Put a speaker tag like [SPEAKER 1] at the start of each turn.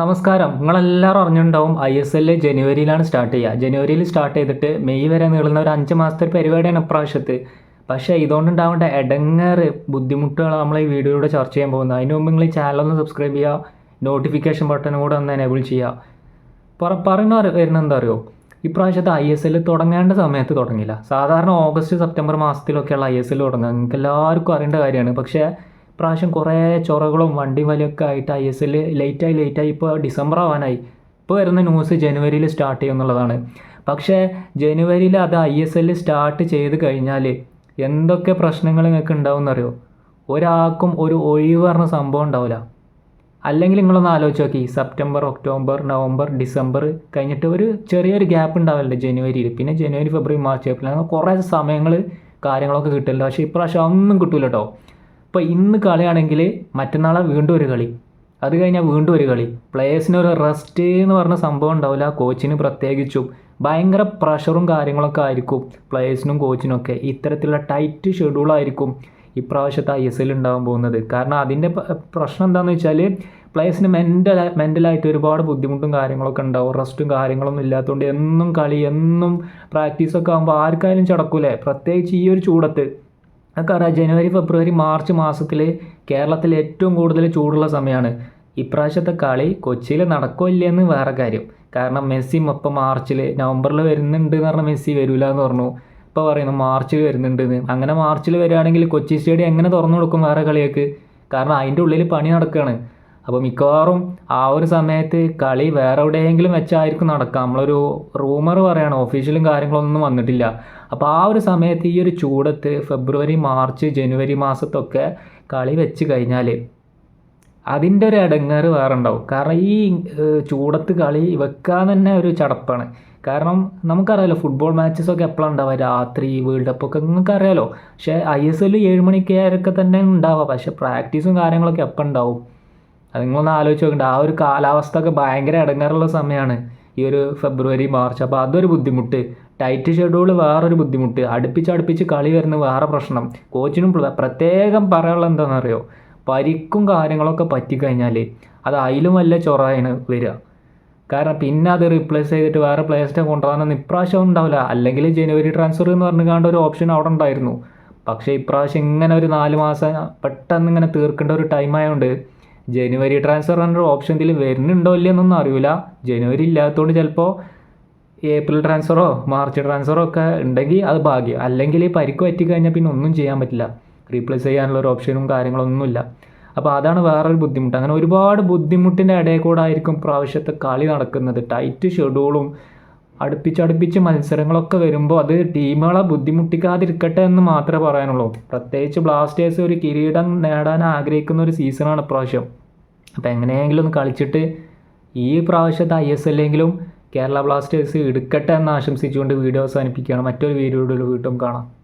[SPEAKER 1] നമസ്കാരം. നിങ്ങളെല്ലാവരും അറിഞ്ഞിട്ടുണ്ടാവും ഐ എസ് എൽ ജനുവരിയിലാണ് സ്റ്റാർട്ട് ചെയ്യുക. ജനുവരിയിൽ സ്റ്റാർട്ട് ചെയ്തിട്ട് മെയ് വരെ നീളുന്ന ഒരു അഞ്ച് മാസത്തെ പരിപാടിയാണ് ഇപ്രാവശ്യത്ത്. പക്ഷേ ഇതുകൊണ്ടുണ്ടാവേണ്ട ഇടങ്ങേറ് ബുദ്ധിമുട്ടുകൾ നമ്മൾ ഈ വീഡിയോയിലൂടെ ചർച്ച ചെയ്യാൻ പോകുന്നത്. അതിന് മുമ്പ് നിങ്ങൾ ഈ ചാനലൊന്ന് സബ്സ്ക്രൈബ് ചെയ്യുക നോട്ടിഫിക്കേഷൻ ബട്ടൺ കൂടെ ഒന്ന് എനേബിൾ ചെയ്യുക. പറ പറയുന്ന വരുന്ന എന്താ അറിയോ? ഇപ്രാവശ്യത്തെ ഐ എസ് എൽ തുടങ്ങേണ്ട സമയത്ത് തുടങ്ങിയില്ല. സാധാരണ ഓഗസ്റ്റ് സെപ്റ്റംബർ മാസത്തിലൊക്കെയുള്ള ഐ എസ് എൽ തുടങ്ങുക. നിങ്ങൾക്ക് എല്ലാവർക്കും അറിയേണ്ട കാര്യമാണ്. പക്ഷേ ഇപ്രാവശ്യം കുറേ ചൊറകളും വണ്ടി വലിയൊക്കെ ആയിട്ട് ഐ എസ് എൽ ലേറ്റായി ലേറ്റായി ഇപ്പോൾ ഡിസംബർ ആവാനായി. ഇപ്പോൾ വരുന്ന ന്യൂസ് ജനുവരിയിൽ സ്റ്റാർട്ട് ചെയ്യും എന്നുള്ളതാണ്. പക്ഷേ ജനുവരിയിൽ അത് ഐ എസ് എൽ സ്റ്റാർട്ട് ചെയ്ത് കഴിഞ്ഞാൽ എന്തൊക്കെ പ്രശ്നങ്ങൾ നിങ്ങൾക്ക് ഉണ്ടാവും എന്നറിയോ? ഒരാൾക്കും ഒരു ഒഴിവ് പറഞ്ഞ സംഭവം ഉണ്ടാവില്ല. അല്ലെങ്കിൽ നിങ്ങളൊന്ന് ആലോചിച്ച് നോക്കി. സെപ്റ്റംബർ ഒക്ടോബർ നവംബർ ഡിസംബർ കഴിഞ്ഞിട്ട് ഒരു ചെറിയൊരു ഗ്യാപ്പ് ഉണ്ടാവില്ല ജനുവരിയിൽ പിന്നെ ജനുവരി ഫെബ്രുവരി മാർച്ച് ഏപ്രിൽ അങ്ങനെ കുറേ സമയങ്ങൾ കാര്യങ്ങളൊക്കെ കിട്ടില്ല പക്ഷേ ഇപ്രാവശ്യം ഒന്നും കിട്ടില്ല കേട്ടോ ഇപ്പോൾ ഇന്ന് കളിയാണെങ്കിൽ മറ്റന്നാളെ വീണ്ടും ഒരു കളി. അത് കഴിഞ്ഞാൽ വീണ്ടും ഒരു കളി. പ്ലേയേഴ്സിന് ഒരു റെസ്റ്റ് എന്ന് പറഞ്ഞ സംഭവം ഉണ്ടാവില്ല കോച്ചിന് പ്രത്യേകിച്ചും. ഭയങ്കര പ്രഷറും കാര്യങ്ങളൊക്കെ ആയിരിക്കും പ്ലേയേഴ്സിനും കോച്ചിനൊക്കെ ഇത്തരത്തിലുള്ള ടൈറ്റ് ഷെഡ്യൂളായിരിക്കും ഇപ്രാവശ്യത്തെ ഐ എസ് എൽ ഉണ്ടാകാൻ പോകുന്നത്. കാരണം അതിന്റെ പ്രശ്നം എന്താണെന്ന് വെച്ചാൽ പ്ലേയേഴ്സിന് മെന്റൽ മെന്റലായിട്ട് ഒരുപാട് ബുദ്ധിമുട്ടും കാര്യങ്ങളൊക്കെ ഉണ്ടാവും. റെസ്റ്റും കാര്യങ്ങളൊന്നും ഇല്ലാത്തതുകൊണ്ട് എന്നും കളി എന്നും പ്രാക്ടീസൊക്കെ ആകുമ്പോൾ ആർക്കായാലും ചടക്കൂലേ? പ്രത്യേകിച്ച് ഈ ഒരു ചൂടത്ത്. നമുക്ക് അറിയാം ജനുവരി ഫെബ്രുവരി മാർച്ച് മാസത്തിൽ കേരളത്തിൽ ഏറ്റവും കൂടുതൽ ചൂടുള്ള സമയമാണ് ഇപ്രാവശ്യത്തെ കളി കൊച്ചിയിൽ നടക്കില്ലെന്ന് വേറെ കാര്യം. കാരണം മെസ്സി ഇപ്പം മാർച്ചിൽ നവംബറിൽ വരുന്നുണ്ട് എന്ന് പറഞ്ഞാൽ മെസ്സി വരില്ല എന്ന് പറഞ്ഞു. ഇപ്പോൾ പറയുന്നു മാർച്ചിൽ വരുന്നുണ്ട് എന്ന്. അങ്ങനെ മാർച്ചിൽ വരികയാണെങ്കിൽ കൊച്ചി സ്റ്റേഡിയം എങ്ങനെ തുറന്നു കൊടുക്കും വേറെ കളിയൊക്കെ കാരണം അതിന്റെ ഉള്ളിൽ പണി നടക്കുകയാണ്. അപ്പോൾ മിക്കവാറും ആ ഒരു സമയത്ത് കളി വേറെ എവിടെയെങ്കിലും വെച്ചായിരിക്കും നടക്കുക. നമ്മളൊരു റൂമർ പറയാണ് ഒഫീഷ്യലും കാര്യങ്ങളൊന്നും വന്നിട്ടില്ല. അപ്പോൾ ആ ഒരു സമയത്ത് ഈ ഒരു ചൂടത്ത് ഫെബ്രുവരി മാർച്ച് ജനുവരി മാസത്തൊക്കെ കളി വെച്ച് കഴിഞ്ഞാൽ അതിന്റെ ഒരു ഇടങ്ങേറ് വേറെ ഉണ്ടാവും. കാരണം ഈ ചൂടത്ത് കളി വെക്കാൻ തന്നെ ഒരു ചടപ്പാണ്. കാരണം നമുക്കറിയാലോ ഫുട്ബോൾ മാച്ചസ് ഒക്കെ എപ്പോഴാണ് ഉണ്ടാവുക? രാത്രി വേൾഡ് കപ്പ് ഒക്കെ നിങ്ങൾക്ക് അറിയാലോ പക്ഷേ ഐ എസ് എല്ലിൽ ഏഴ് മണിക്കാരൊക്കെ തന്നെ ഉണ്ടാവുക. പക്ഷേ പ്രാക്ടീസും കാര്യങ്ങളൊക്കെ എപ്പോൾ ഉണ്ടാവും? അത് നിങ്ങളൊന്ന് ആലോചിച്ച് നോക്കണ്ട. ആ ഒരു കാലാവസ്ഥ ഒക്കെ ഭയങ്കര ഇടങ്ങാറുള്ള സമയമാണ് ഈ ഒരു ഫെബ്രുവരി മാർച്ച്. അപ്പോൾ അതൊരു ബുദ്ധിമുട്ട്. ടൈറ്റ് ഷെഡ്യൂൾ വേറൊരു ബുദ്ധിമുട്ട്. അടുപ്പിച്ച് അടുപ്പിച്ച് കളി വരുന്ന വേറെ പ്രശ്നം. കോച്ചിനും പ്ര- പ്രത്യേകം പറയാനുള്ള എന്താണെന്നറിയോ? പരിക്കും കാര്യങ്ങളൊക്കെ പറ്റിക്കഴിഞ്ഞാൽ അത് അതിലും വല്ല ചൊറയാണ് വരിക. കാരണം പിന്നെ അത് റീപ്ലേസ് ചെയ്തിട്ട് വേറെ പ്ലേയേഴ്സിനെ കൊണ്ടുവരാനൊന്നും ഇപ്രാവശ്യം ഉണ്ടാവില്ല. അല്ലെങ്കിൽ ജനുവരി ട്രാൻസ്ഫർ എന്ന് പറഞ്ഞുകൊണ്ട് ഒരു ഓപ്ഷൻ അവിടെ ഉണ്ടായിരുന്നു. പക്ഷേ ഇപ്രാവശ്യം ഇങ്ങനെ ഒരു നാല് മാസം പെട്ടെന്ന് ഇങ്ങനെ തീർക്കേണ്ട ഒരു ടൈം ആയതുകൊണ്ട് ജനുവരി ട്രാൻസ്ഫർ എന്നൊരു ഓപ്ഷൻ ഇതിൽ വരുന്നുണ്ടോ ഇല്ലയെന്നൊന്നും അറിയില്ല ജനുവരി ഇല്ലാത്തതുകൊണ്ട് ചിലപ്പോൾ ഏപ്രിൽ ട്രാൻസ്ഫറോ മാർച്ച് ട്രാൻസ്ഫറോ ഒക്കെ ഉണ്ടെങ്കിൽ അത് ഭാഗ്യം. അല്ലെങ്കിൽ ഈ പരിക്ക് പറ്റി കഴിഞ്ഞാൽ പിന്നെ ഒന്നും ചെയ്യാൻ പറ്റില്ല. റീപ്ലേസ് ചെയ്യാനുള്ള ഒരു ഓപ്ഷനും കാര്യങ്ങളൊന്നുമില്ല അപ്പോൾ അതാണ് വേറൊരു ബുദ്ധിമുട്ട്. അങ്ങനെ ഒരുപാട് ബുദ്ധിമുട്ടിന്റെ ഇടയിൽ കൂടെ ആയിരിക്കും പ്രാവശ്യത്തെ കളി നടക്കുന്നത്. ടൈറ്റ് ഷെഡ്യൂളും അടുപ്പിച്ചടുപ്പിച്ച് മത്സരങ്ങളൊക്കെ വരുമ്പോൾ അത് ടീമുകളെ ബുദ്ധിമുട്ടിക്കാതിരിക്കട്ടെ എന്ന് മാത്രമേ പറയാനുള്ളൂ. പ്രത്യേകിച്ച് ബ്ലാസ്റ്റേഴ്സ് ഒരു കിരീടം നേടാൻ ആഗ്രഹിക്കുന്ന ഒരു സീസണാണ് ഇപ്രാവശ്യം. അപ്പോൾ എങ്ങനെയെങ്കിലും ഒന്ന് കളിച്ചിട്ട് ഈ പ്രാവശ്യത്തെ ഐ എസ് എല്ലെങ്കിലും കേരള ബ്ലാസ്റ്റേഴ്സ് എടുക്കട്ടെ എന്ന് ആശംസിച്ചുകൊണ്ട് വീഡിയോ അവസാനിപ്പിക്കുകയാണ്. മറ്റൊരു വീഡിയോയുടെ വീണ്ടും കാണാം.